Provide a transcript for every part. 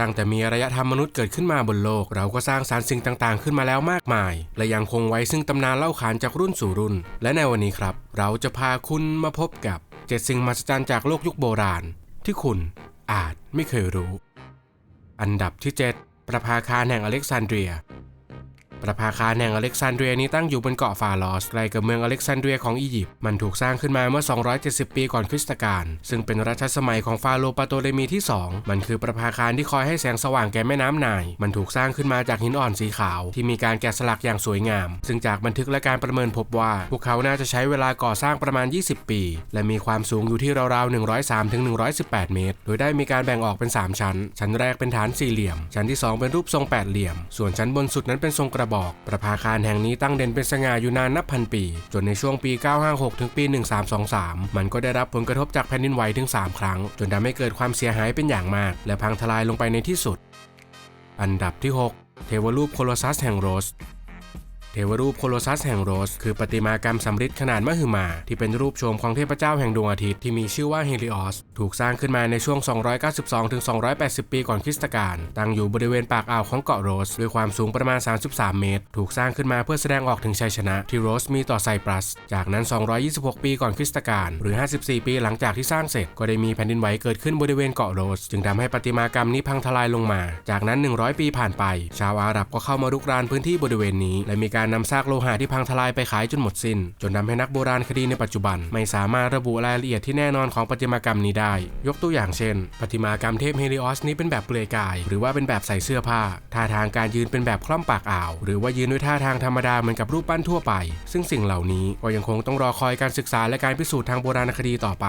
ตั้งแต่มีอารยธรรมมนุษย์เกิดขึ้นมาบนโลก เราก็สร้างสารรค์สิ่งต่างๆ ขึ้นมาแล้วมากมาย และยังคงไว้ซึ่งตำนานเล่าขานจากรุ่นสู่รุ่น และในวันนี้ครับ เราจะพาคุณมาพบกับเจ็ดสิ่งมหัศจรรย์จากโลกยุคโบราณ ที่คุณอาจไม่เคยรู้ อันดับที่ 7 ประภาคารแห่งอเล็กซานเดรีย ประภาคารแห่งอเล็กซานเดรียนี้ตั้งอยู่บนเกาะฟาลอสใกล้กับเมืองอเล็กซานเดรียของอียิปต์ มันถูกสร้างขึ้นมาเมื่อ 270 ปีก่อนคริสตกาล ซึ่งเป็นรัชสมัยของฟาโรห์ปาโตเลมีที่ 2 มันคือประภาคารที่คอยให้แสงสว่างแก่แม่น้ำไนายมันถูกสร้างขึ้นมาจากหินอ่อนสีขาว ที่มีการแกะสลักอย่างสวยงาม ซึ่งจากบันทึกและการประเมินพบว่า พวกเขาน่าจะใช้เวลาก่อสร้างประมาณ 20 ปี และมีความสูงอยู่ที่ราวๆ 103ถึง118 เมตร โดยได้มีการแบ่งออกเป็น 3 ชั้น ชั้นแรกเป็นฐานสี่เหลี่ยม ชั้นที่ 2 เป็นรูปทรงแปดเหลี่ยม ส่วนชั้นบนสุดนั้นเป็นทรงกระบอก ประภาคารแห่งนี้ตั้งเด่นเป็นสง่าอยู่นานนับพันปี จนในช่วงปี 956 ถึงปี 1323 มันก็ได้รับผลกระทบจากแผ่นดินไหวถึง 3 ครั้ง จนทำให้เกิดความเสียหายเป็นอย่างมาก และพังทลายลงไปในที่สุด อันดับที่ 6 เทวรูปโคโลซัสแห่งโรส เทวรูปโคโลซัสแห่งโรส คือประติมากรรมสำริดขนาดมหึมา ที่เป็นรูปโฉมของเทพเจ้าแห่งดวงอาทิตย์ที่มีชื่อว่าเฮลิออส ถูกสร้างขึ้นมาในช่วง 292-280 ปีก่อนคริสตกาลตั้งอยู่บริเวณปากอ่าวของเกาะโรส ด้วยความสูงประมาณ 33 เมตร ถูกสร้างขึ้นมาเพื่อแสดงออกถึงชัยชนะที่โรสมีต่อไซปรัส จากนั้น 226 ปีก่อนคริสตกาลหรือ 54 ปีหลังจากที่สร้างเสร็จก็ได้มีแผ่นดินไหวเกิดขึ้นบริเวณเกาะโรส จึงทำให้ประติมากรรมนี้พังทลายลงมา จากนั้น 100 ปีผ่านไป ชาวอาหรับก็เข้ามารุกรานพื้นที่บริเวณนี้และมีการการนำซากโลหะที่พังทลายไปขายจนหมดสิน้น จนทำให้นักโบราณคดีในปัจจุบัน ไม่สามารถระบุรายละเอียดที่แน่นอนของประติมากรรมนี้ได้ ยกตัวอย่างเช่นประติมากรรมเทพเฮลิออสนี้เป็นแบบเปลือยกาย หรือว่าเป็นแบบใส่เสื้อผ้า ท่าทางการยืนเป็นแบบคล่อมปากอ่าว หรือว่ายืนด้วยท่าทางธรรมดาเหมือนกับรูปปั้นทั่วไป ซึ่งสิ่งเหล่านี้ก็ยังคงต้องรอคอยการศึกษาและการพิสูจน์ทางโบราณคดีต่อไป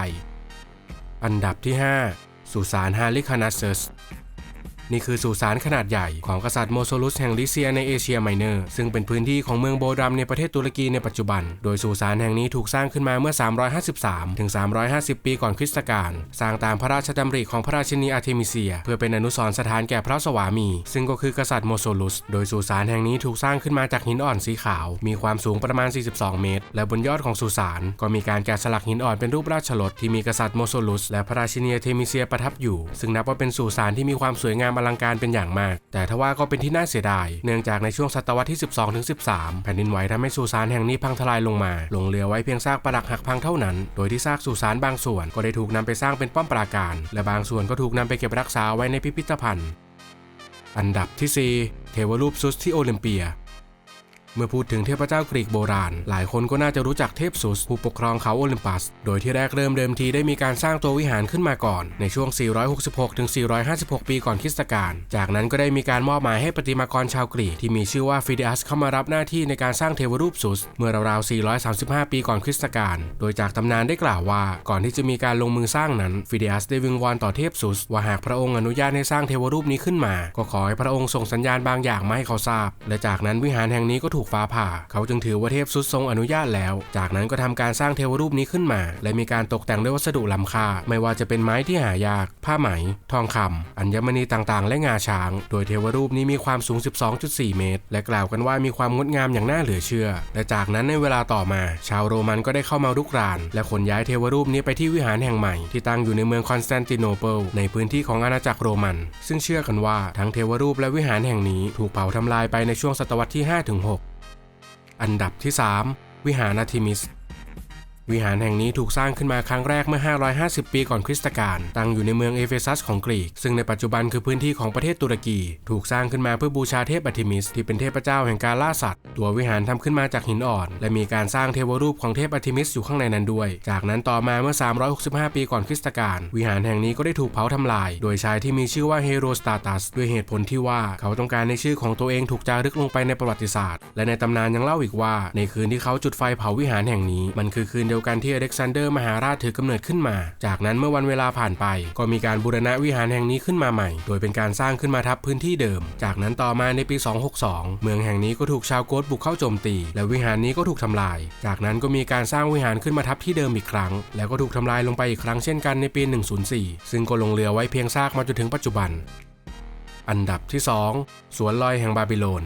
อันดับที่ 5 สุสานฮาลิคานัสเซส นี่คือสุสานขนาดใหญ่ของกษัตริย์โมโซลุสแห่งลิเซียในเอเชียไมเนอร์ ซึ่งเป็นพื้นที่ของเมืองโบรัมในประเทศตุรกีในปัจจุบัน โดยสุสานแห่งนี้ถูกสร้างขึ้นมาเมื่อ 353 ถึง 350 ปีก่อนคริสตกาล สร้างตามพระราชดำริของพระราชินีอาร์เทมิเซีย เพื่อเป็นอนุสรณ์สถานแก่พระสวามี ซึ่งก็คือกษัตริย์โมโซลุส โดยสุสานแห่งนี้ถูกสร้างขึ้นมาจากหินอ่อนสีขาว มีความสูงประมาณ 42 เมตร และบนยอดของสุสานก็มีการแกะสลักหินอ่อนเป็นรูปราชรถที่มีกษัตริย์โมโซลุสและพระราชินีอาร์เทมิเซียประทับอยู่ ซึ่งนับว่าเป็นสุสานที่มีความสวยงามอลังการเป็นอย่างมาก แต่ทว่าก็เป็นที่น่าเสียดาย เนื่องจากในช่วงศตวรรษที่ 12ถึง13 แผ่นดินไหวทำให้สุสานแห่งนี้พังทลายลงมาหลงเหลือไว้เพียงซากปรักหักพังเท่านั้น โดยที่ซากสุสานบางส่วนก็ได้ถูกนำไปสร้างเป็นป้อมปราการ และบางส่วนก็ถูกนำไปเก็บรักษาไว้ในพิพิธภัณฑ์ อันดับที่ 4 เทวรูปซุสที่โอลิมเปีย เมื่อพูดถึงเทพเจ้ากรีกโบราณ หลายคนก็น่าจะรู้จักเทพซุสผู้ปกครองเขาโอลิมปัส โดยที่แรกเริ่มเดิมทีได้มีการสร้างตัววิหารขึ้นมาก่อน ในช่วง 466ถึง456 ปีก่อนคริสตกาล จากนั้นก็ได้มีการมอบหมายให้ประติมากรชาวกรีกที่มีชื่อว่าฟิเดอัสเข้ามารับหน้าที่ในการสร้างเทวรูปซุสเมื่อราวๆ 435 ปีก่อนคริสตกาล โดยจากตำนานได้กล่าวว่า ก่อนที่จะมีการลงมือสร้างนั้นฟิเดอัสได้วิงวอนต่อเทพซุสว่าหากพระองค์อนุญาตให้สร้างเทวรูปนี้ขึ้นมา ก็ขอให้พระองค์ส่งสัญญาณบางอย่างมาให้เขาทราบ และจากนั้นวิหารแห่งนี้ก็ถูกฟ้าผ่า เขาจึงถือว่าเทพซุดทรงอนุญาตแล้ว จากนั้นก็ทำการสร้างเทวรูปนี้ขึ้นมา และมีการตกแต่งด้วยวัสดุล้ำค่า ไม่ว่าจะเป็นไม้ที่หายาก ผ้าไหม ทองคำอัญมณีต่างๆ และงาช้าง โดยเทวรูปนี้มีความสูง 12.4 เมตร และกล่าวกันว่ามีความงดงามอย่างน่าเหลือเชื่อ และจากนั้นในเวลาต่อมา ชาวโรมันก็ได้เข้ามารุกราน และขนย้ายเทวรูปนี้ไปที่วิหารแห่งใหม่ที่ตั้งอยู่ในเมืองคอนสแตนติโนเปิลในพื้นที่ของอาณาจักรโรมัน ซึ่งเชื่อกันว่าทั้งเทวรูปและวิหารแห่งนี้ถูกเผาทำลายไปในช่วงศตวรรษที่ 5-6 อันดับที่ 3 วิหารอาทิมิส วิหารแห่งนี้ถูกสร้างขึ้นมาครั้งแรกเมื่อ 550 ปีก่อนคริสตกาล ตั้งอยู่ในเมืองเอเฟซัสของกรีก ซึ่งในปัจจุบันคือพื้นที่ของประเทศตุรกี ถูกสร้างขึ้นมาเพื่อบูชาเทพอาร์ทิมิส ที่เป็นเทพเจ้าแห่งการล่าสัตว์ ตัววิหารทำขึ้นมาจากหินอ่อน และมีการสร้างเทวรูปของเทพอาร์ทิมิสอยู่ข้างในนั้นด้วย จากนั้นต่อมาเมื่อ 365 ปีก่อนคริสตกาล วิหารแห่งนี้ก็ได้ถูกเผาทำลาย โดยชายที่มีชื่อว่าเฮโรสตาตัสด้วยเหตุผลที่ว่าเขาต้องการในชื่อของตัวเองถูกจารึกลงไปในประวัติศาสตร์ และในตำนานยังเล่าอีกว่า ในคืนที่เขาจุดไฟเผาวิหารแห่งนี้มันคือคืนเดียวกันที่อเล็กซานเดอร์มหาราชถือกำเนิดขึ้นมา จากนั้นเมื่อวันเวลาผ่านไป ก็มีการบูรณะวิหารแห่งนี้ขึ้นมาใหม่ โดยเป็นการสร้างขึ้นมาทับพื้นที่เดิม จากนั้นต่อมาในปี 262 เมืองแห่งนี้ก็ถูกชาวโกธบุกเข้าโจมตี และวิหารนี้ก็ถูกทำลาย จากนั้นก็มีการสร้างวิหารขึ้นมาทับที่เดิมอีกครั้ง แล้วก็ถูกทำลายลงไปอีกครั้งเช่นกันในปี 104 ซึ่งก็ลงเหลือไว้เพียงซากมาจนถึงปัจจุบัน อันดับที่ 2 สวนลอยแห่งบาบิโลน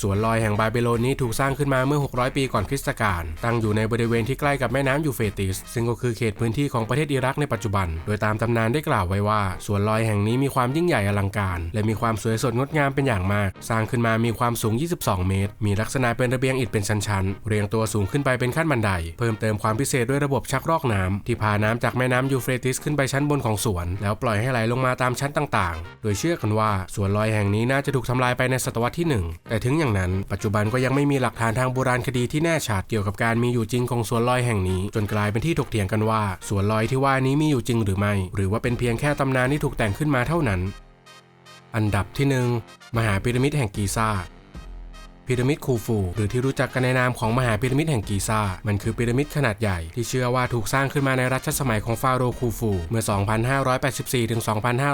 สวนลอยแห่งบาบิโลนนี้ถูกสร้างขึ้นมาเมื่อ 600 ปีก่อนคริสตกาล ตั้งอยู่ในบริเวณที่ใกล้กับแม่น้ำยูเฟรติส ซึ่งก็คือเขตพื้นที่ของประเทศอิรักในปัจจุบัน โดยตามตำนานได้กล่าวไว้ว่า สวนลอยแห่งนี้มีความยิ่งใหญ่อลังการ และมีความสวยสดงดงามเป็นอย่างมาก สร้างขึ้นมามีความสูง 22 เมตร มีลักษณะเป็นระเบียงอิฐเป็นชั้นๆ เรียงตัวสูงขึ้นไปเป็นขั้นบันได เพิ่มเติมความพิเศษด้วยระบบชักรอกน้ำที่พาน้ำจากแม่น้ำยูเฟรติสขึ้นไปชั้นบนของสวน แล้วปล่อยให้ไหลลงมาตามชั้นต่าง ๆ โดยเชื่อกันว่าสวนลอยแห่งนี้น่าจะถูกทำลายไปในศตวรรษที่หนึ่งแต่ถึงอย่างนั้น ปัจจุบันก็ยังไม่มีหลักฐานทางโบราณคดีที่แน่ชัดเกี่ยวกับการมีอยู่จริงของสวนลอยแห่งนี้ จนกลายเป็นที่ถกเถียงกันว่า สวนลอยที่ว่านี้มีอยู่จริงหรือไม่ หรือว่าเป็นเพียงแค่ตำนานที่ถูกแต่งขึ้นมาเท่านั้น อันดับที่หนึ่งมหาพีระมิดแห่งกีซ่า พีระมิดคูฟู หรือที่รู้จักกันในนามของมหาพีระมิดแห่งกีซ่ามันคือพีระมิดขนาดใหญ่ที่เชื่อว่าถูกสร้างขึ้นมาในรัชสมัยของฟาโรห์คูฟู เมื่อ 2,584 ถึง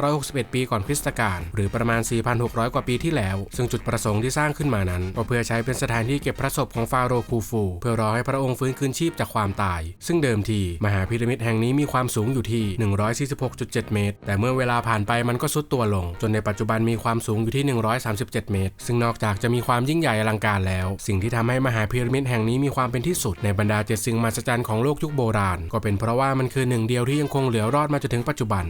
2,561 ปีก่อนคริสตกาลหรือประมาณ 4,600 กว่าปีที่แล้ว ซึ่งจุดประสงค์ที่สร้างขึ้นมานั้น ก็เพื่อใช้เป็นสถานที่เก็บพระศพของฟาโรห์คูฟู เพื่อรอให้พระองค์ฟื้นคืนชีพจากความตาย ซึ่งเดิมทีมหาพีระมิดแห่งนี้มีความสูงอยู่ที่ 146.7 เมตร แต่เมื่อเวลาผ่านไปมันก็ทรุดตัวลง จนในปัจจุบันมีความสูงอยู่ที่ 137 เมตร ซึ่งนอกจากจะมีความยิ่งใหญ่อลังการแล้ว สิ่งที่ทำให้มหาพีระมิดแห่งนี้มีความเป็นที่สุดในบรรดาเจ็ดสิ่งมหัศจรรย์ของโลกยุคโบราณ ก็เป็นเพราะว่ามันคือหนึ่งเดียวที่ยังคงเหลือรอดมาจนถึงปัจจุบัน